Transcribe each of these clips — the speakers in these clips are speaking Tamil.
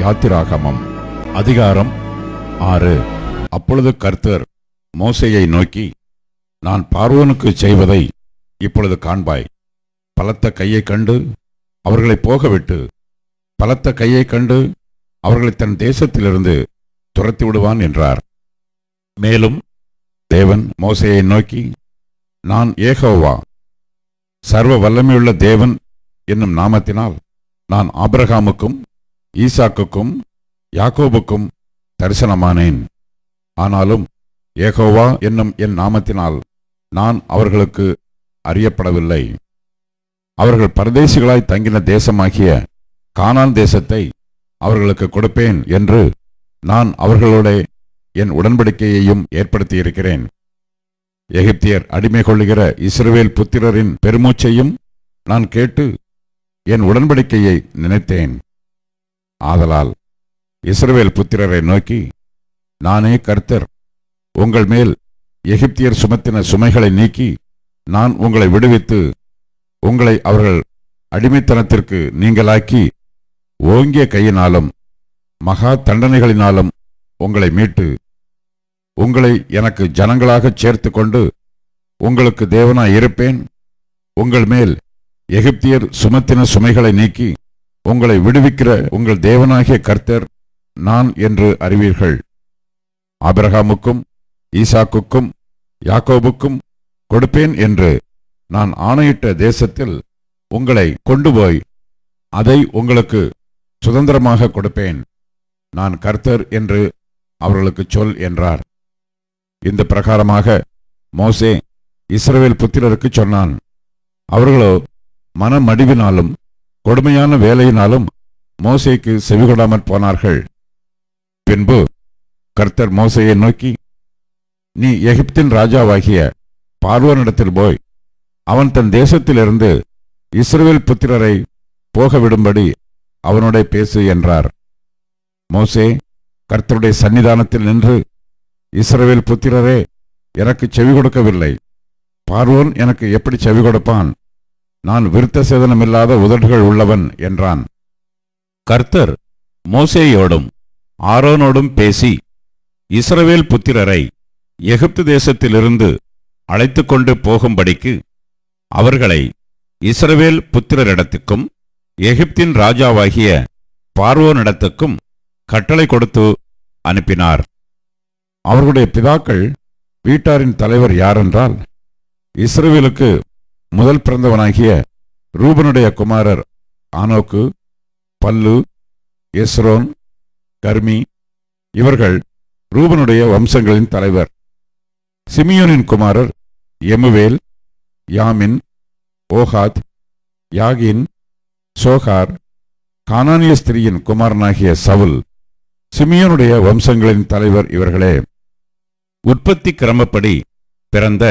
யாத்திராகமம் அதிகாரம் ஆறு. அப்பொழுது கர்த்தர் மோசையை நோக்கி நான் பார்வோனுக்கு செய்வதை இப்பொழுது காண்பாய். பலத்த கையை கண்டு அவர்களை போகவிட்டு பலத்த கையை கண்டு அவர்களை தன் தேசத்திலிருந்து துரத்தி விடுவான் என்றார். மேலும் தேவன் மோசையை நோக்கி நான் ஏகோவா சர்வ வல்லமையுள்ள தேவன் என்னும் நாமத்தினால் நான் ஆபிரகாமுக்கும் ஈசாக்குக்கும் யாக்கோபுக்கும் தரிசனமானேன். ஆனாலும் ஏகோவா என்னும் என் நாமத்தினால் நான் அவர்களுக்கு அறியப்படவில்லை. அவர்கள் பரதேசிகளாய் தங்கின தேசமாகிய கானான் தேசத்தை அவர்களுக்கு கொடுப்பேன் என்று நான் அவர்களோட என் உடன்படிக்கையையும் ஏற்படுத்தியிருக்கிறேன். எகிப்தியர் அடிமை கொள்ளுகிற இஸ்ரவேல் புத்திரரின் பெருமூச்சையும் நான் கேட்டு என் உடன்படிக்கையை நினைத்தேன். ஆதலால் இஸ்ரவேல் புத்திரரை நோக்கி நானே கர்த்தர். உங்கள் மேல் எகிப்தியர் சுமத்தின சுமைகளை நீக்கி நான் உங்களை விடுவித்து உங்களை அவர்கள் அடிமைத்தனத்திற்கு நீங்களாக்கி ஓங்கிய கையினாலும் மகா தண்டனைகளினாலும் உங்களை மீட்டு உங்களை எனக்கு ஜனங்களாகச் சேர்த்து கொண்டு உங்களுக்கு தேவனாய் இருப்பேன். உங்கள் மேல் எகிப்தியர் சுமத்தின சுமைகளை நீக்கி உங்களை விடுவிக்கிற உங்கள் தேவனாகிய கர்த்தர் நான் என்று அறிவீர்கள். ஆபிரகாமுக்கும் ஈசாக்குக்கும் யாக்கோபுக்கும் கொடுப்பேன் என்று நான் ஆணையிட்ட தேசத்தில் உங்களை கொண்டு போய் அதை உங்களுக்கு சுதந்திரமாக கொடுப்பேன். நான் கர்த்தர் என்று அவர்களுக்கு சொல் என்றார். இந்த பிரகாரமாக மோசே இஸ்ரவேல் புத்திரருக்கு சொன்னான். அவர்களோ மனமடிவினாலும் கொடுமையான வேலையினாலும் மோசேக்கு செவிகொடாமற் போனார்கள். பின்பு கர்த்தர் மோசையை நோக்கி நீ எகிப்தின் ராஜாவாகிய பார்வனிடத்தில் போய் அவன் தன் தேசத்திலிருந்து இஸ்ரேல் புத்திரரை போகவிடும்படி அவனோட பேசு என்றார். மோசே கர்த்தருடைய சன்னிதானத்தில் நின்று இஸ்ரவேல் புத்திரரே எனக்கு செவி கொடுக்கவில்லை. பார்வோன் எனக்கு எப்படி செவி கொடுப்பான்? நான் விருத்த சேதனமில்லாத உதடுகள் உள்ளவன் என்றான். கர்த்தர் மோசேயோடும் ஆரோனோடும் பேசி இஸ்ரவேல் புத்திரரை எகிப்து தேசத்திலிருந்து அழைத்து கொண்டு போகும்படிக்கு அவர்களை இஸ்ரவேல் புத்திரரிடத்துக்கும் எகிப்தின் ராஜாவாகிய பார்வோனிடத்துக்கும் கட்டளை கொடுத்து அனுப்பினார். அவர்களுடைய பிதாக்கள் வீட்டாரின் தலைவர் யாரென்றால் இஸ்ரேலுக்கு முதல் பிறந்தவனாகிய ரூபனுடைய குமாரர் ஆனோக்கு பல்லு எஸ்ரோன் கர்மி இவர்கள் ரூபனுடைய வம்சங்களின் தலைவர். சிமியோனின் குமாரர் எமுவேல் யாமின் ஓஹாத் யாகின் சோகார் கானானிய ஸ்திரியின் குமாரனாகிய சவுல் சிமியோனுடைய வம்சங்களின் தலைவர் இவர்களே உற்பத்தி கிரமப்படி பிறந்த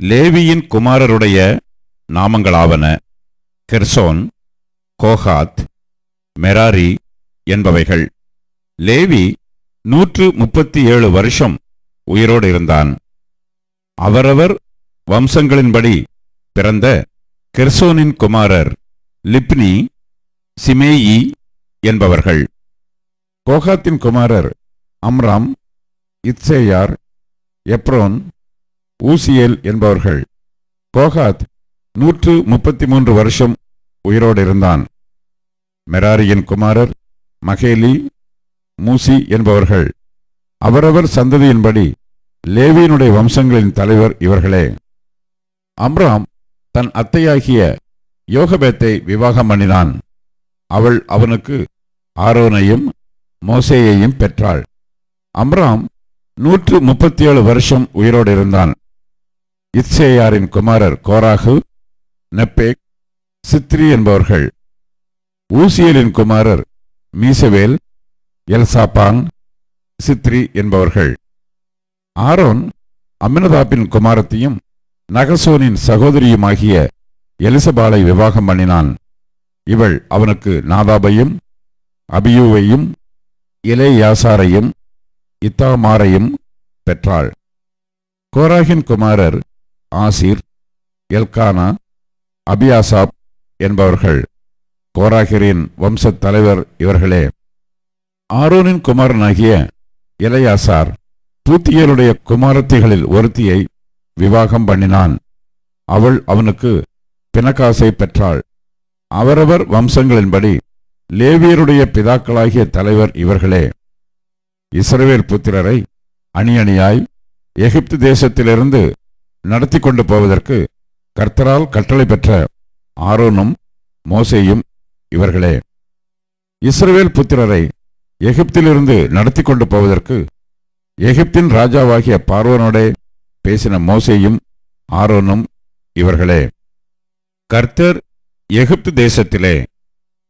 லேவியின் குமாரருடைய நாமங்களாவன கெர்சோன் கோஹாத் மெராரி என்பவைகள். லேவி நூற்று முப்பத்தி ஏழு வருஷம் உயிரோடு இருந்தான். அவரவர் வம்சங்களின்படி பிறந்த கெர்சோனின் குமாரர் லிப்னி சிமேயி என்பவர்கள். கோகாத்தின் குமாரர் அம்ராம் இத்சேயார் எப்ரோன் ஊசியேல் என்பவர்கள். கோகாத் நூற்று முப்பத்தி மூன்று வருஷம் உயிரோடு இருந்தான். மெராரியின் குமாரர் மகேலி மூசி என்பவர்கள். அவரவர் சந்ததியின்படி லேவியினுடைய வம்சங்களின் தலைவர் இவர்களே. அம்ராம் தன் அத்தையாகிய யோகபேத்தை விவாகம் பண்ணினான். அவள் அவனுக்கு ஆரோனையும் மோசேயையும் பெற்றாள். அம்ராம் நூற்று முப்பத்தி ஏழு வருஷம் உயிரோடு இருந்தான். இத்சேயாரின் குமாரர் கோராகு நெப்பேக் சித்ரி என்பவர்கள். ஊசியலின் குமாரர் மீசவேல் எல்சாப்பான் சித்ரி என்பவர்கள். ஆரோன் அமினதாப்பின் குமாரத்தையும் நகசோனின் சகோதரியுமாகிய எலிசபாலை விவாகம் பண்ணினான். இவள் அவனுக்கு நாதாபையும் அபியூவையும் இலேயாசாரையும் இத்தாமாரையும் பெற்றாள். கோராகின் குமாரர் ஆசிர் எல்கானா அபியாசாப் என்பவர்கள். கோராகிரின் வம்சத் தலைவர் இவர்களே. ஆரோனின் குமாரனாகிய இளையாசார் பூத்தியருடைய குமாரத்திகளில் ஒருத்தியை விவாகம் பண்ணினான். அவள் அவனுக்கு பினகாசை பெற்றாள். அவரவர் வம்சங்களின்படி லேவியருடைய பிதாக்களாகிய தலைவர் இவர்களே. இஸ்ரவேல் புத்திரரை அணி அணியாய் எகிப்து தேசத்திலிருந்து நடத்தி கொண்டு போவதற்கு கர்த்தரால் கட்டளை பெற்ற ஆரோனும் மோசேயும் இவர்களே. இஸ்ரவேல் புத்திரரை எகிப்திலிருந்து நடத்தி கொண்டு போவதற்கு எகிப்தின் ராஜாவாகிய பார்வனோடே பேசின மோசேயும் ஆரோனும் இவர்களே. கர்த்தர் எகிப்து தேசத்திலே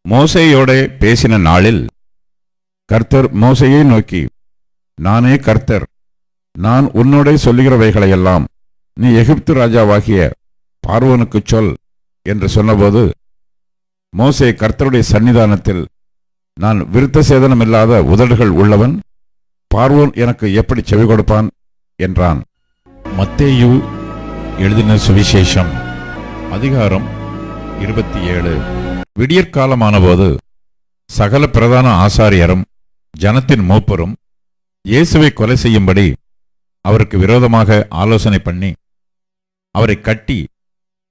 மோசையோட பேசின நாளில் கர்த்தர் மோசையை நோக்கி நானே கர்த்தர். நான் உன்னோடே சொல்லுகிறவைகளையெல்லாம் நீ எகிப்து ராஜாவாகிய பார்வோனுக்குச் சொல் என்று சொன்னபோது மோசே கர்த்தருடைய சன்னிதானத்தில் நான் விருத்த சேதனமில்லாத உதடுகள் உள்ளவன் பார்வோன் எனக்கு எப்படி செவி கொடுப்பான் என்றான். மத்தேயு எழுதின சுவிசேஷம். அதிகாரம் இருபத்தி ஏழு. விடியற்காலமானபோது சகல பிரதான ஆசாரியரும் ஜனத்தின் மூப்பரும் இயேசுவை கொலை செய்யும்படி அவருக்கு விரோதமாக ஆலோசனை பண்ணி அவரை கட்டி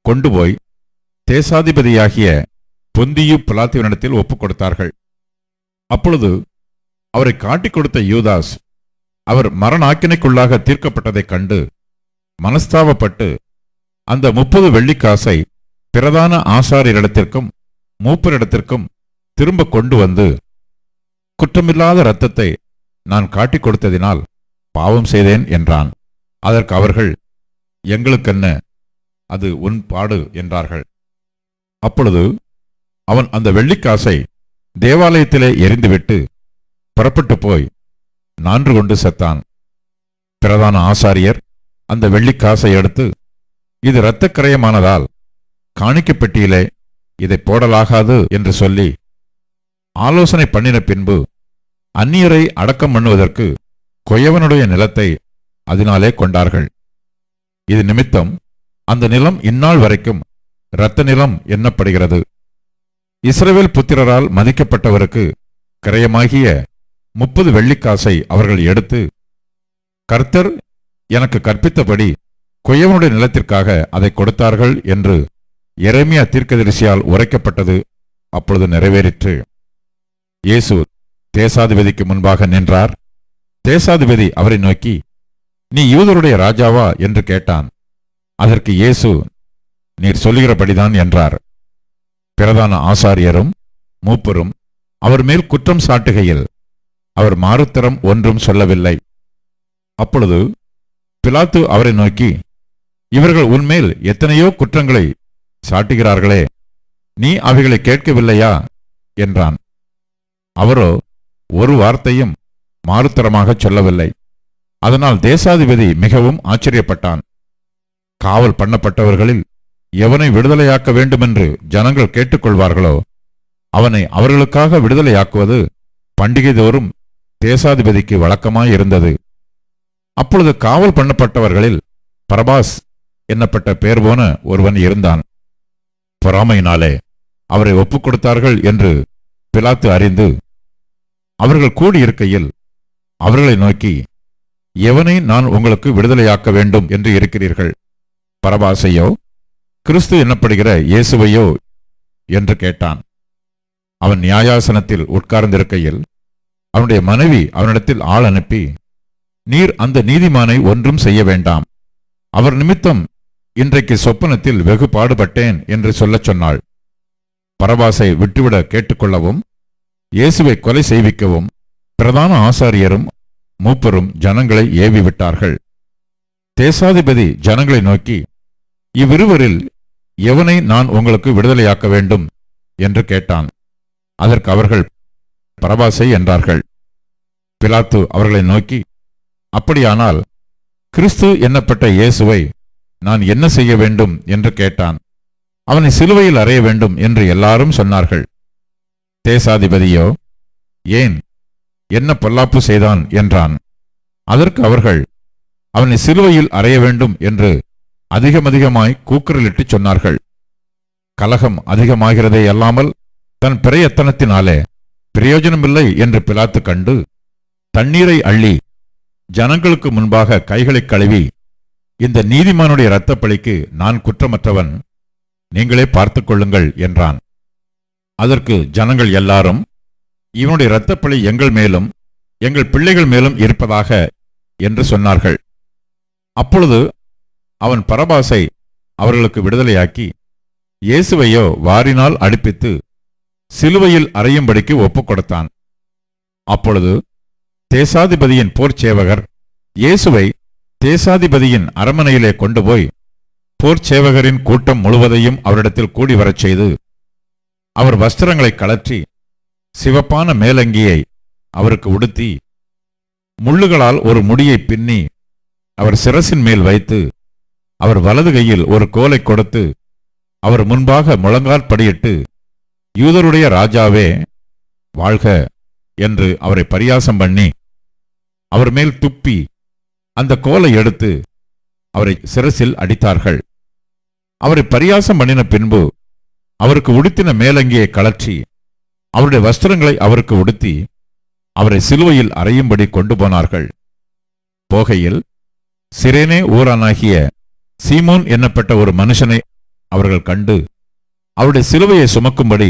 கொண்டு போய் தேசாதிபதியாகிய பொந்தியு பிலாத்துவனிடத்தில் ஒப்புக் கொடுத்தார்கள். அப்பொழுது அவரை காட்டிக் கொடுத்த யூதாஸ் அவர் மரணாக்கினைக்குள்ளாக தீர்க்கப்பட்டதைக் கண்டு மனஸ்தாபப்பட்டு அந்த முப்பது வெள்ளிக்காசை பிரதான ஆசாரியரிடத்திற்கும் மூப்பரிடத்திற்கும் திரும்ப கொண்டு வந்து குற்றமில்லாத இரத்தத்தை நான் காட்டிக் கொடுத்ததினால் பாவம் செய்தேன் என்றான். அதற்கு அவர்கள் எங்களுக்கென்ன? அது உன் பாடு என்றார்கள். அப்பொழுது அவன் அந்த வெள்ளிக்காசை தேவாலயத்திலே எரிந்துவிட்டு புறப்பட்டு போய் நான்று கொண்டு செத்தான். பிரதான ஆசாரியர் அந்த வெள்ளிக்காசை எடுத்து இது இரத்தக் கரையமானதால் காணிக்கப்பட்டியிலே இதை போடலாகாது என்று சொல்லி ஆலோசனை பண்ணின பின்பு அந்நியரை அடக்கம் பண்ணுவதற்கு கொயவனுடைய நிலத்தை அதனாலே கொண்டார்கள். இது நிமித்தம் அந்த நிலம் இந்நாள் வரைக்கும் இரத்த நிலம் எண்ணப்படுகிறது. இஸ்ரவேல் புத்திரரால் மதிக்கப்பட்டவருக்கு கிரயமாகிய முப்பது வெள்ளிக்காசை அவர்கள் எடுத்து கர்த்தர் எனக்கு கற்பித்தபடி கொய்யவனுடைய நிலத்திற்காக அதை கொடுத்தார்கள் என்று எரேமியா தீர்க்கதரிசியால் உரைக்கப்பட்டது அப்பொழுது நிறைவேறிற்று. இயேசு தேசாதிபதிக்கு முன்பாக நின்றார். தேசாதிபதி அவரை நோக்கி நீ யூதருடைய ராஜாவா? என்று கேட்டான். அதற்கு இயேசு நீர் சொல்லுகிறபடிதான் என்றார். பிரதான ஆசாரியரும் மூப்பரும் அவர் மேல் குற்றம் சாட்டுகையில் அவர் மாறுத்தரம் ஒன்றும் சொல்லவில்லை. அப்பொழுது பிலாத்து அவரை நோக்கி இவர்கள் உன்மேல் எத்தனையோ குற்றங்களை சாட்டுகிறார்களே நீ அவைகளை கேட்கவில்லையா? என்றான். அவரோ ஒரு வார்த்தையும் மாறுத்தரமாகச் சொல்லவில்லை. அதனால் தேசாதிபதி மிகவும் ஆச்சரியப்பட்டான். காவல் பண்ணப்பட்டவர்களில் எவனை விடுதலையாக்க வேண்டுமென்று ஜனங்கள் கேட்டுக்கொள்வார்களோ அவனை அவர்களுக்காக விடுதலையாக்குவது பண்டிகை தோறும் தேசாதிபதிக்கு வழக்கமாயிருந்தது. அப்பொழுது காவல் பண்ணப்பட்டவர்களில் பிரபாஸ் என்னப்பட்ட பெயர் போன ஒருவன் இருந்தான். பொறாமையினாலே அவரை ஒப்புக் கொடுத்தார்கள் என்று பிலாத்து அறிந்து அவர்கள் கூடியிருக்கையில் அவர்களை நோக்கி எவனை நான் உங்களுக்கு விடுதலையாக்க வேண்டும் என்று இருக்கிறீர்கள்? பரபாசையோ கிறிஸ்து என்னப்படுகிற இயேசுவையோ? என்று கேட்டான். அவன் நியாயாசனத்தில் உட்கார்ந்திருக்கையில் அவனுடைய மனைவி அவனிடத்தில் ஆள் அனுப்பி நீர் அந்த நீதிமானை ஒன்றும் செய்ய வேண்டாம். அவர் நிமித்தம் இன்றைக்கு சொப்பனத்தில் வெகு பாடுபட்டேன் என்று சொல்லச் சொன்னாள். பரபாசை விட்டுவிட கேட்டுக்கொள்ளவும் இயேசுவை கொலை செய்விக்கவும் பிரதான ஆசாரியரும் மூப்பரும் ஜனங்களை ஏவி விட்டார்கள் தேசாதிபதி ஜனங்களை நோக்கி இவ்விருவரில் எவனை நான் உங்களுக்கு விடுதலையாக்க வேண்டும்? என்று கேட்டான். அதற்கு அவர்கள் பரபாசை என்றார்கள். பிலாத்து அவர்களை நோக்கி அப்படியானால் கிறிஸ்து என்னப்பட்ட இயேசுவை நான் என்ன செய்ய வேண்டும் என்று கேட்டான். அவனை சிலுவையில் அறைய வேண்டும் என்று எல்லாரும் சொன்னார்கள். தேசாதிபதியோ ஏன் என்ன பொல்லாப்பு செய்தான் என்றான். அதற்கு அவர்கள் அவனை சிலுவையில் அறைய வேண்டும் என்று அதிகமதிகமாய் கூக்குரலிட்டு சொன்னார்கள். கலகம் அதிகமாகிறதே அல்லாமல் தன் பிரயத்தனத்தினாலே பிரயோஜனமில்லை என்று பிலாத்து கண்டு தண்ணீரை அள்ளி ஜனங்களுக்கு முன்பாக கைகளைக் கழுவி இந்த நீதிமானுடைய இரத்தப்பழிக்கு நான் குற்றமற்றவன். நீங்களே பார்த்துக் கொள்ளுங்கள் என்றான். அதற்கு ஜனங்கள் எல்லாரும் இவனுடைய இரத்தப்பழி எங்கள் மேலும் எங்கள் பிள்ளைகள் மேலும் இருப்பதாக என்று சொன்னார்கள். அப்பொழுது அவன் பரபாசை அவர்களுக்கு விடுதலையாக்கி இயேசுவையோ வாரினால் அடிப்பித்து சிலுவையில் அறையும்படிக்கு ஒப்புக் கொடுத்தான். அப்பொழுது தேசாதிபதியின் போர்ச்சேவகர் இயேசுவை தேசாதிபதியின் அரமனையிலே கொண்டு போய் போர்ச்சேவகரின் கூட்டம் முழுவதையும் அவரிடத்தில் கூடி வரச் செய்து அவர் வஸ்திரங்களை கழற்றி சிவப்பான மேலங்கியை அவருக்கு உடுத்தி முள்ளுகளால் ஒரு முடியை பின்னி அவர் சிரசின் மேல் வைத்து அவர் வலது கையில் ஒரு கோலை கொடுத்து அவர் முன்பாக முழங்கால் படியிட்டு யூதருடைய ராஜாவே வாழ்க என்று அவரை பரியாசம் பண்ணி அவர் மேல் துப்பி அந்த கோலை எடுத்து அவரை சிரசில் அடித்தார்கள். அவரை பரியாசம் பண்ணின பின்பு அவருக்கு உடுத்தின மேலங்கியை கலற்றி அவருடைய வஸ்திரங்களை அவருக்கு உடுத்தி அவரை சிலுவையில் அறையும்படி கொண்டு போனார்கள். போகையில் சிரேனே ஊரானாகிய சீமோன் என்னப்பட்ட ஒரு மனுஷனை அவர்கள் கண்டு அவருடைய சிலுவையை சுமக்கும்படி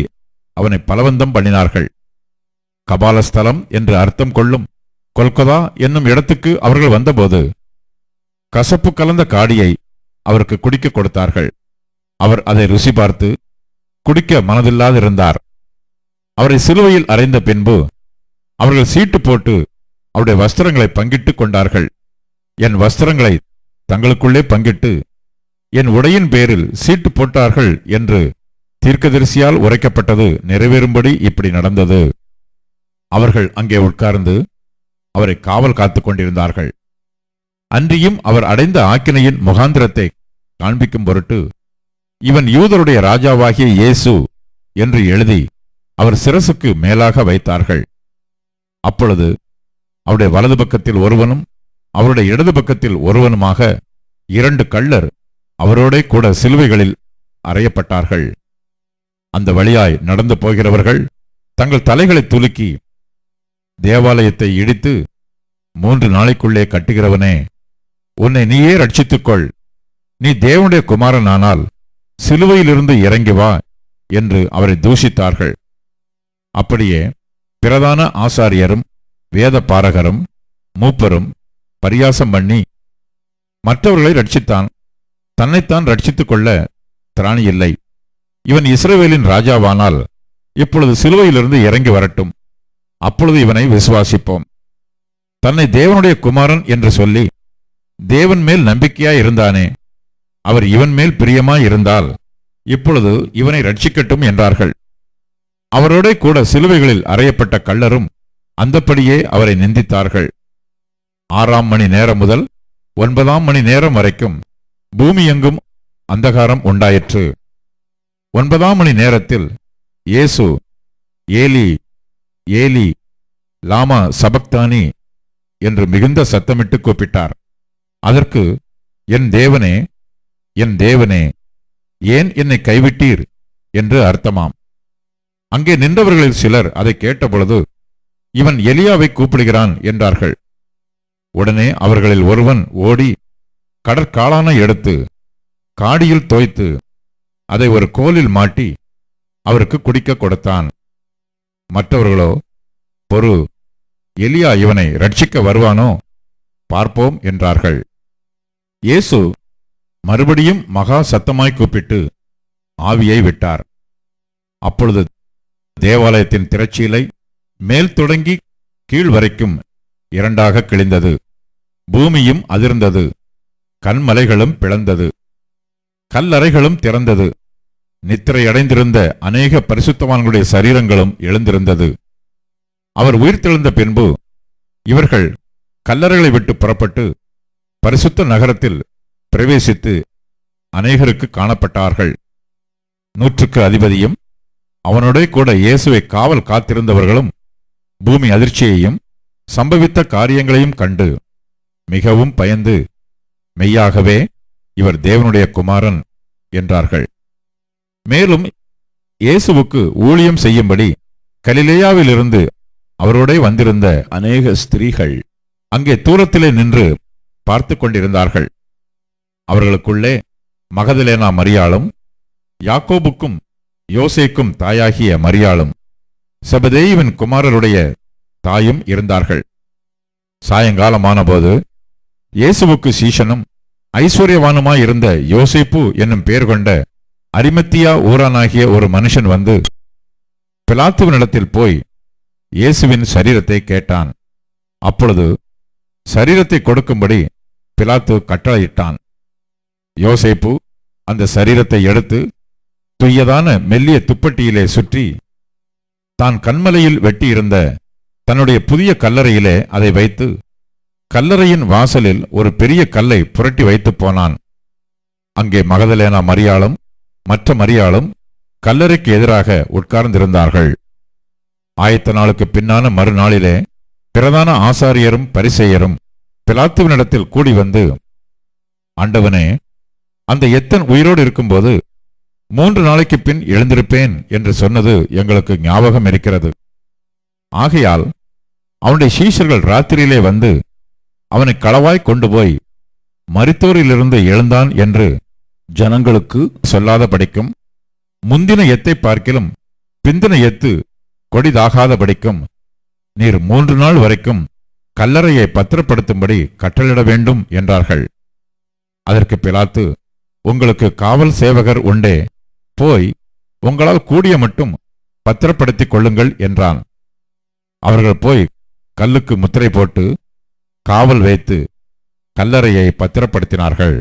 அவனை பலவந்தம் பண்ணினார்கள். கபாலஸ்தலம் என்று அர்த்தம் கொள்ளும் கொல்கதா என்னும் இடத்துக்கு அவர்கள் வந்தபோது கசப்பு கலந்த காடியை அவருக்கு குடிக்க கொடுத்தார்கள். அவர் அதை ருசி பார்த்து குடிக்க மனதில்லாதிருந்தார். அவரை சிலுவையில் அறைந்த பின்பு அவர்கள் சீட்டு போட்டு அவருடைய வஸ்திரங்களை பங்கிட்டுக் கொண்டார்கள். என் வஸ்திரங்களை தங்களுக்குள்ளே பங்கிட்டு என் உடையின் பேரில் சீட்டு போட்டார்கள் என்று தீர்க்கதரிசியால் உரைக்கப்பட்டது நிறைவேறும்படி இப்படி நடந்தது. அவர்கள் அங்கே உட்கார்ந்து அவரை காவல் காத்துக் கொண்டிருந்தார்கள் அன்றியும் அவர் அடைந்த ஆக்கினையின் முகாந்திரத்தை காண்பிக்கும் பொருட்டு இவன் யூதருடைய ராஜாவாகிய இயேசு என்று எழுதி அவர் சிரசுக்கு மேலாக வைத்தார்கள். அப்பொழுது அவருடைய வலது பக்கத்தில் ஒருவனும் அவருடைய இடது பக்கத்தில் ஒருவனுமாக இரண்டு கள்ளர் அவரோடே கூட சிலுவைகளில் அறையப்பட்டார்கள். அந்த வழியாய் நடந்து போகிறவர்கள் தங்கள் தலைகளை துலுக்கி தேவாலயத்தை இடித்து மூன்று நாளைக்குள்ளே கட்டுகிறவனே உன்னை நீயே ரட்சித்துக்கொள். நீ தேவனுடைய குமாரனானால் சிலுவையிலிருந்து இறங்கி வா என்று அவரை தூஷித்தார்கள். அப்படியே பிரதான ஆசாரியரும் வேத பாரகரும் மூப்பரும் பரியாசம் பண்ணி மற்றவர்களை ரட்சித்தான் தன்னைத்தான் ரட்சித்துக் கொள்ள திராணி இல்லை இவன் இஸ்ரவேலின் ராஜாவானால் இப்பொழுது சிலுவையிலிருந்து இறங்கி வரட்டும். அப்பொழுது இவனை விசுவாசிப்போம். தன்னை தேவனுடைய குமாரன் என்று சொல்லி தேவன் மேல் நம்பிக்கையாய் இருந்தானே அவர் இவன் மேல் பிரியமாய் இருந்தால் இப்பொழுது இவனை ரட்சிக்கட்டும் என்றார்கள். அவரோட கூட சிலுவைகளில் அறையப்பட்ட கள்ளரும் அந்தப்படியே அவரை நிந்தித்தார்கள். ஆறாம் மணி நேரம் முதல் ஒன்பதாம் மணி நேரம் வரைக்கும் பூமி எங்கும் அந்தகாரம் உண்டாயிற்று. ஒன்பதாம் மணி நேரத்தில் இயேசு ஏலி ஏலி லாமா சபக்தானி என்று மிகுந்த சத்தமிட்டு கூப்பிட்டார். அதற்கு என் தேவனே என் தேவனே ஏன் என்னை கைவிட்டீர்? என்று அர்த்தமாம். அங்கே நின்றவர்களில் சிலர் அதை கேட்டபொழுது இவன் எலியாவை கூப்பிடுகிறான் என்றார்கள். உடனே அவர்களில் ஒருவன் ஓடி கடற்காளானை எடுத்து காடியில் தோய்த்து அதை ஒரு கோலில் மாட்டி அவருக்கு குடிக்க கொடுத்தான். மற்றவர்களோ பொறு எலியா இவனை ரட்சிக்க வருவானோ? பார்ப்போம் என்றார்கள். இயேசு மறுபடியும் மகா சத்தமாய் கூப்பிட்டு ஆவியை விட்டார். அப்பொழுது தேவாலயத்தின் திரச்சீலை மேல் தொடங்கி கீழ் வரைக்கும் இரண்டாக கிழிந்தது. பூமியும் அதிர்ந்தது. கண்மலைகளும் பிளந்தது. கல்லறைகளும் திறந்தது. நித்திரையடைந்திருந்த அநேக பரிசுத்தவான்களுடைய சரீரங்களும் எழுந்திருந்தது. அவர் உயிர்த்தெழுந்த பின்பு இவர்கள் கல்லறைகளை விட்டு புறப்பட்டு பரிசுத்த நகரத்தில் பிரவேசித்து அநேகருக்கு காணப்பட்டார்கள். நூற்றுக்கு அதிபதியும் அவனுடைய கூட இயேசுவை காவல் காத்திருந்தவர்களும் பூமி அதிர்ச்சியையும் சம்பவித்த காரியங்களையும் கண்டு மிகவும் பயந்து மெய்யாகவே இவர் தேவனுடைய குமாரன் என்றார்கள். மேலும் இயேசுவுக்கு ஊழியம் செய்யும்படி கலிலேயாவிலிருந்து அவரோடே வந்திருந்த அநேக ஸ்திரீகள் அங்கே தூரத்திலே நின்று பார்த்து கொண்டிருந்தார்கள். அவர்களுக்குள்ளே மகதலேனா மரியாளும் யாக்கோபுக்கும் யோசேக்கும் தாயாகிய மரியாளும் சபதேயுவின் குமாரருடைய தாயும் இருந்தார்கள். சாயங்காலமானபோது இயேசுவுக்கு சீஷனும் ஐஸ்வர்யவானுமாயிருந்த யோசிப்பு என்னும் பெயர் கொண்ட அரிமத்தியா ஊரானாகிய ஒரு மனுஷன் வந்து பிலாத்துவனிடத்தில் போய் இயேசுவின் சரீரத்தை கேட்டான். அப்பொழுது சரீரத்தை கொடுக்கும்படி பிலாத்து கட்டளையிட்டான். யோசைப்பு அந்த சரீரத்தை எடுத்து துய்யதான மெல்லிய துப்பட்டியிலே சுற்றி தான் கண்மலையில் வெட்டியிருந்த தன்னுடைய புதிய கல்லறையிலே அதை வைத்து கல்லறையின் வாசலில் ஒரு பெரிய கல்லை புரட்டி வைத்துப் போனான். அங்கே மகதலேனா மரியாளும் மற்ற மரியாளும் கல்லறைக்கு எதிராக உட்கார்ந்திருந்தார்கள். ஆயத்த நாளுக்கு பின்னான மறுநாளிலே பிரதான ஆசாரியரும் பரிசெயரும் பிலாத்துவனிடத்தில் கூடி வந்து ஆண்டவனே அந்த எத்தன் உயிரோடு இருக்கும்போது மூன்று நாளைக்கு பின் எழுந்திருப்பேன் என்று சொன்னது எங்களுக்கு ஞாபகம் இருக்கிறது. ஆகையால் அவனுடைய சீஷர்கள் ராத்திரியிலே வந்து அவனை களவாய் கொண்டு போய் மரித்தோரிலிருந்து எழுந்தான் என்று ஜனங்களுக்கு சொல்லாத படிக்கும். முந்தின எத்தை பார்க்கிலும் பிந்தின எத்து கொடிதாகாத படிக்கும். நீர் மூன்று நாள் வரைக்கும் கல்லறையை பத்திரப்படுத்தும்படி கட்டளிட வேண்டும் என்றார்கள். அதற்கு பிலாத்து உங்களுக்கு காவல் சேவகர் உண்டே போய் உங்களால் கூடிய மட்டும் பத்திரப்படுத்திக் கொள்ளுங்கள் என்றான். அவர்கள் போய் கல்லுக்கு முத்திரை போட்டு காவல் வைத்து கல்லறையை பத்திரப்படுத்தினார்கள்.